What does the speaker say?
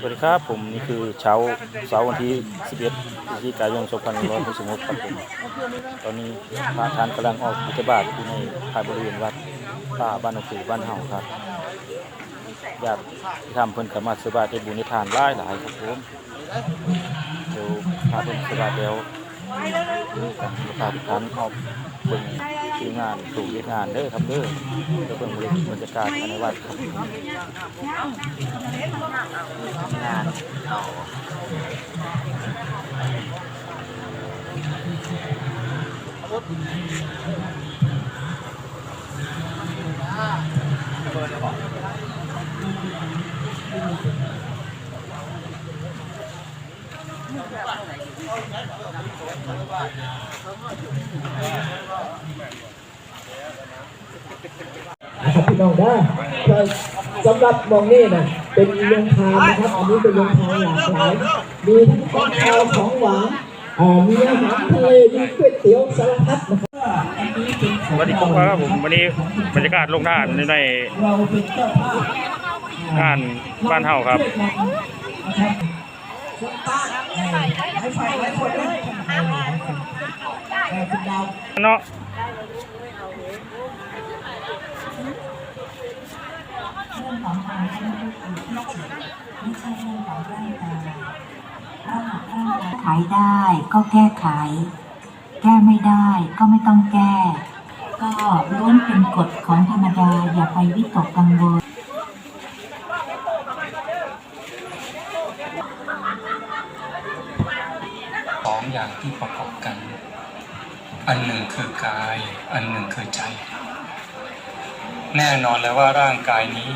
สวัสดีครับผมนี่คือเช้าเสาร์วันที่ 11พฤศจิกายน2566ครับผมตอนนี้พระทานกำลังออกบิณฑบาตอยู่ในภายบริเวณวัดป่าบ้านหนองสือบ้านเฮาครับญาติที่ทำเพิ่นกับมาสบายได้บุญในทานหลายหลายครับผมเดี๋ยวพาเพิ่นสบาตแล้ว กันพาทุกท่านออบิ่งทีมงานสู่เฮ็ดงานเด้อครับเด้อเดี๋ยวเบิ่งบรรยากาศภายในวัดครับงานต่อเบอา นะครับพี่น้องได้สำหรับมองนี่นะเป็นโรงทานนะครับอันนี้เป็นโรงทานหลากหลายมีทั้งของคาวของหวานมีอาหารทะเลมีก๋วยเตี๋ยวสารพัดนะครับสวัสดีครับผมวันนี้บรรยากาศลงทานในเรานเจ้าภาพงานบ้านเฮาครับ ครับคนใต้เอ่อหลายฝ่ายหลายคนนะเอ่อหลายคุณดาวเนาะขายได้ก็แก้ไข แก้ไม่ได้ก็ไม่ต้องแก้ ก็ล้วนเป็นกฎของธรรมดาอย่าไปวิตกกังวล อย่างที่ประกอบกัน อันหนึ่งคือกาย อันหนึ่งคือใจ แน่นอนแล้วว่าร่างกายนี้